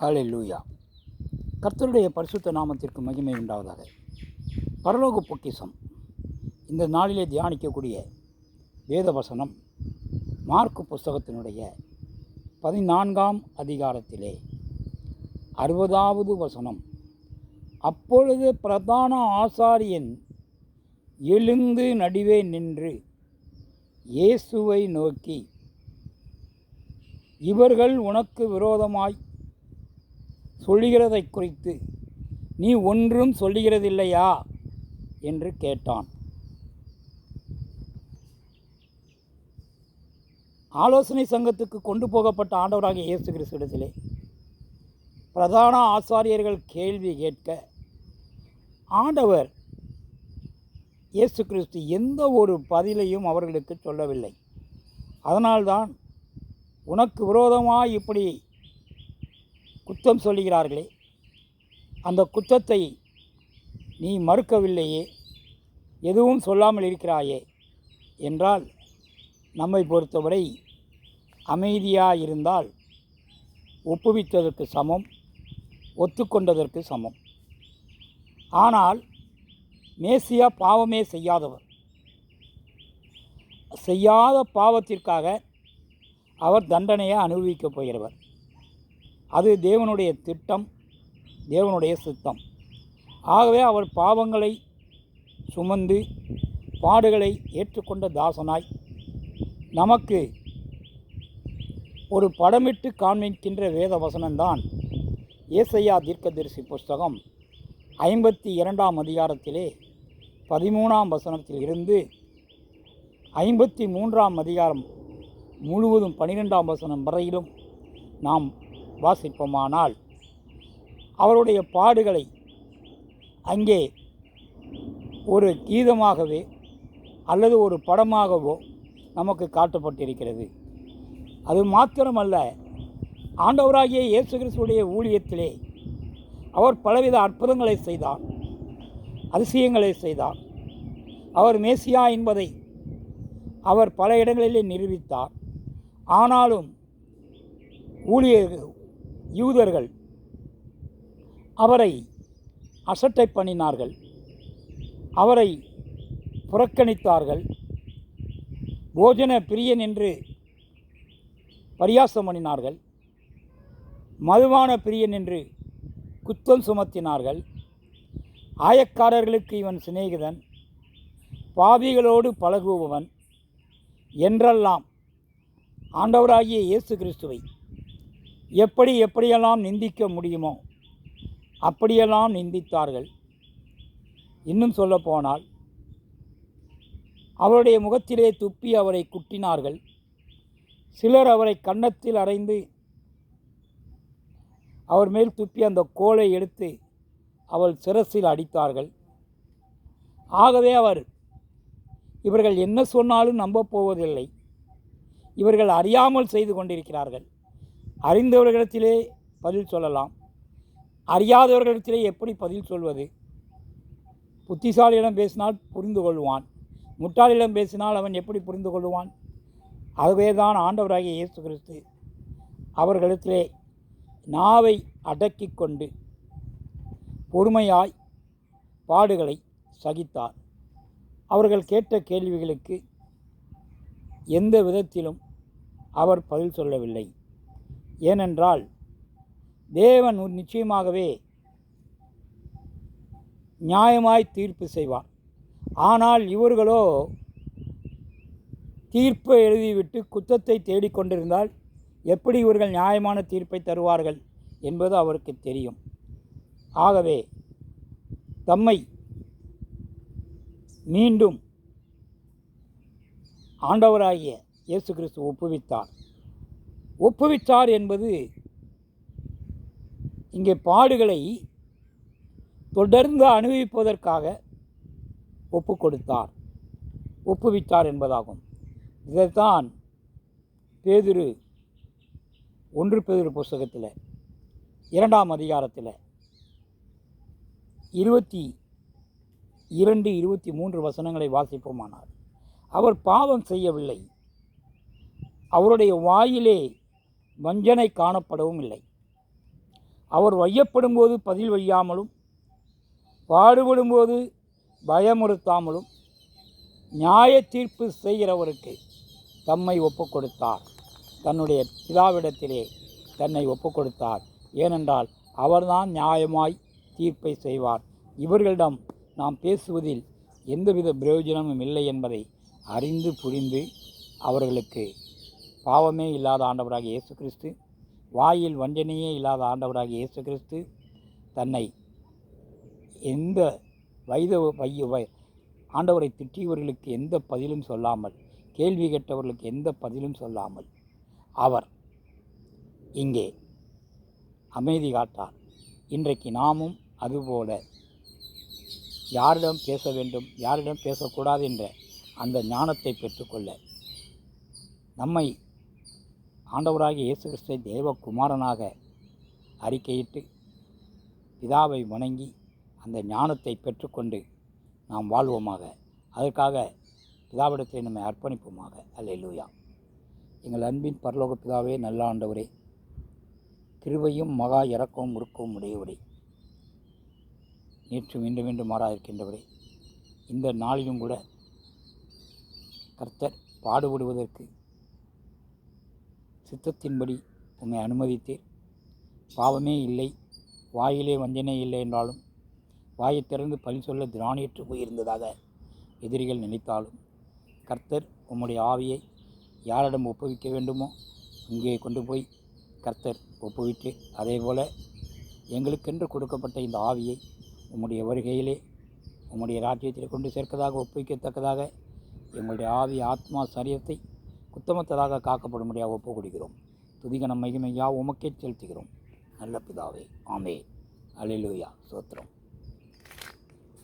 ஹாலே லூயா கர்த்தருடைய பரிசுத்த நாமத்திற்கு மகிமை உண்டாவதாக. பரலோக பொக்கிஷம். இந்த நாளிலே தியானிக்கக்கூடிய வேத வசனம் மார்க்கு புஸ்தகத்தினுடைய பதினான்காம் அதிகாரத்திலே அறுபதாவது வசனம். அப்பொழுது பிரதான ஆசாரியன் எழுந்து நடுவே நின்று இயேசுவை நோக்கி இவர்கள் உனக்கு விரோதமாய் சொல்லுகிறதை குறித்து நீ ஒன்றும் சொல்லுகிறதில்லையா? என்று கேட்டான். ஆலோசனை சங்கத்துக்கு கொண்டு போகப்பட்ட ஆண்டவராகிய இயேசு கிறிஸ்துவிடத்திலே பிரதான ஆசாரியர்கள் கேள்வி கேட்க ஆண்டவர் இயேசு கிறிஸ்து எந்த ஒரு பதிலையும் அவர்களுக்கு சொல்லவில்லை. அதனால்தான் உனக்கு விரோதமாக இப்படி குற்றம் சொல்லுகிறார்களே. அந்த குற்றத்தை நீ மறுக்கவில்லையே. எதுவும் சொல்லாமல் இருக்கிறாயே. என்றால் நம்மை பொறுத்தவரை அமைதியாக இருந்தால் ஒப்புவித்ததற்கு சமம் ஒத்துக்கொண்டதற்கு சமம். ஆனால் மேசியா பாவமே செய்யாதவர். செய்யாத பாவத்திற்காக அவர் தண்டனையை அனுபவிக்கப் போகிறவர். அது தேவனுடைய திட்டம் தேவனுடைய சித்தம். ஆகவே அவர் பாவங்களை சுமந்து பாடுகளை ஏற்றுக்கொண்ட தாசனாய் நமக்கு ஒரு படமிட்டு காண்பிக்கின்ற வேத வசனம்தான் ஏசையா தீர்க்கதரிசி புஸ்தகம் ஐம்பத்தி இரண்டாம் அதிகாரத்திலே பதிமூணாம் வசனத்தில் இருந்து ஐம்பத்தி மூன்றாம் அதிகாரம் முழுவதும் பன்னிரெண்டாம் வசனம் வரையிலும் நாம் வாசிப்போமானால் அவருடைய பாடுகளை அங்கே ஒரு கீதமாகவே அல்லது ஒரு படமாகவோ நமக்கு காட்டப்பட்டிருக்கிறது. அது மாத்திரமல்ல ஆண்டவராகிய இயேசு கிறிஸ்துடைய ஊழியத்திலே அவர் பலவித அற்புதங்களை செய்தார் அதிசயங்களை செய்தார். அவர் மேசியா என்பதை அவர் பல இடங்களிலே நிரூபித்தார். ஆனாலும் ஊழியர்கள் யூதர்கள் அவரை அசட்டை பண்ணினார்கள். அவரை புறக்கணித்தார்கள். போஜன பிரியன் என்று பரியாசம் பண்ணினார்கள். மதுபான பிரியன் என்று குத்தம் சுமத்தினார்கள். ஆயக்காரர்களுக்கு இவன் சிநேகிதன். பாவிகளோடு பழகுபவன் என்றெல்லாம் ஆண்டவராகிய இயேசு கிறிஸ்துவை எப்படி எப்படியெல்லாம் நிந்திக்க முடியுமோ அப்படியெல்லாம் நிந்தித்தார்கள். இன்னும் சொல்லப்போனால் அவருடைய முகத்திலே துப்பி அவரை குட்டினார்கள். சிலர் அவரை கன்னத்தில் அறைந்து அவர் மேல் துப்பி அந்த கோலை எடுத்து அவள் சிரசில் அடித்தார்கள். ஆகவே அவர் இவர்கள் என்ன சொன்னாலும் நம்பப் போவதில்லை. இவர்கள் அறியாமல் செய்து கொண்டிருக்கிறார்கள். அறிந்தவர்களிடத்திலே பதில் சொல்லலாம். அறியாதவர்களிடத்திலே எப்படி பதில் சொல்வது? புத்திசாலியிடம் பேசினால் புரிந்து கொள்வான். முட்டாளிடம் பேசினால் அவன் எப்படி புரிந்து கொள்வான்? ஆகவே தான் ஆண்டவராகிய இயேசு கிறிஸ்து அவர்களிடத்திலே நாவை அடக்கி கொண்டு பொறுமையாய் பாடுகளை சகித்தார். அவர்கள் கேட்ட கேள்விகளுக்கு எந்த விதத்திலும் அவர் பதில் சொல்லவில்லை. ஏனென்றால் தேவன் நிச்சயமாகவே நியாயமாய் தீர்ப்பு செய்வார். ஆனால் இவர்களோ தீர்ப்பை எழுதிவிட்டு குத்தத்தை தேடிக்கொண்டிருந்தால் எப்படி இவர்கள் நியாயமான தீர்ப்பை தருவார்கள் என்பது அவருக்கு தெரியும். ஆகவே தம்மை மீண்டும் ஆண்டவராகிய இயேசு கிறிஸ்து ஒப்புவித்தார். ஒப்புவித்தார் என்பது இங்கே பாடுகளை தொடர்ந்து அனுபவிப்பதற்காக ஒப்பு கொடுத்தார் ஒப்புவித்தார் என்பதாகும். இதைத்தான் பேதுரு ஒன்று பேதிரு புஸ்தகத்தில் இரண்டாம் அதிகாரத்தில் இருபத்தி இரண்டு இருபத்தி மூன்று வசனங்களை வாசிப்போமானார். அவர் பாவம் செய்யவில்லை. அவருடைய வாயிலே வஞ்சனை காணப்படவும் இல்லை. அவர் வையப்படும்போது பதில் வையாமலும் பாடுபடும்போது பயமுறுத்தாமலும் நியாய தீர்ப்பு செய்கிறவருக்கு தம்மை ஒப்புக் கொடுத்தார். தன்னுடைய பிதாவிடத்திலே தன்னை ஒப்புக் கொடுத்தார். ஏனென்றால் அவர்தான் நியாயமாய் தீர்ப்பை செய்வார். இவர்களிடம் நாம் பேசுவதில் எந்தவித பிரயோஜனமும் இல்லை என்பதை அறிந்து புரிந்து அவர்களுக்கு பாவமே இல்லாத ஆண்டவராக இயேசு கிறிஸ்து வாயில் வஞ்சனையே இல்லாத ஆண்டவராக இயேசு கிறிஸ்து தன்னை எந்த வயது வைய வ- ஆண்டவரை திட்டியவர்களுக்கு எந்த பதிலும் சொல்லாமல் கேள்வி கேட்டவர்களுக்கு எந்த பதிலும் சொல்லாமல் அவர் இங்கே அமைதி காட்டார். இன்றைக்கு நாமும் அதுபோல யாரிடம் பேச வேண்டும் யாரிடம் பேசக்கூடாது என்ற அந்த ஞானத்தை பெற்றுக்கொள்ள நம்மை ஆண்டவராகிய இயேசு கிறிஸ்தை தேவகுமாரனாக அறிக்கையிட்டு பிதாவை வணங்கி அந்த ஞானத்தை பெற்றுக்கொண்டு நாம் வாழ்வோமாக. அதற்காக பிதாவிடத்தை நம்மை அர்ப்பணிப்போமாக. அல்லேலூயா. எங்கள் அன்பின் பரலோக பிதாவே நல்ல ஆண்டவரே. கிருவையும் மகா இறக்கவும் முறுக்கவும் உடையவரே. நேற்று மீண்டும் மீண்டும் மாறா இருக்கின்றவரே இந்த நாளிலும் கூட கர்த்தர் பாடுபடுவதற்கு சித்தத்தின்படி உம்மை அனுமதித்தீர் பாவமே இல்லை. வாயிலே வஞ்சனை இல்லை என்றாலும் வாயை திறந்து பழி சொல்ல திராணியற்று போயிருந்ததாக எதிரிகள் நினைத்தாலும் கர்த்தர் உம்முடைய ஆவியை யாரிடம் ஒப்புவிக்க வேண்டுமோ இங்கே கொண்டு போய் கர்த்தர் ஒப்புவிட்டு அதேபோல் எங்களுக்கென்று கொடுக்கப்பட்ட இந்த ஆவியை உம்முடைய வருகையிலே உம்முடைய ராஜ்யத்தில் கொண்டு சேர்க்கதாக ஒப்புவிக்கத்தக்கதாக எங்களுடைய ஆவி ஆத்மா சரியத்தை உத்தமத்தராக காக்கப்படும்படியாக ஒப்புக் கொடுக்கிறோம். துதிகன மகிமையா உமக்கே செலுத்துகிறோம். நல்ல பிதாவே ஆமே அலிலுயா சோத்திரம்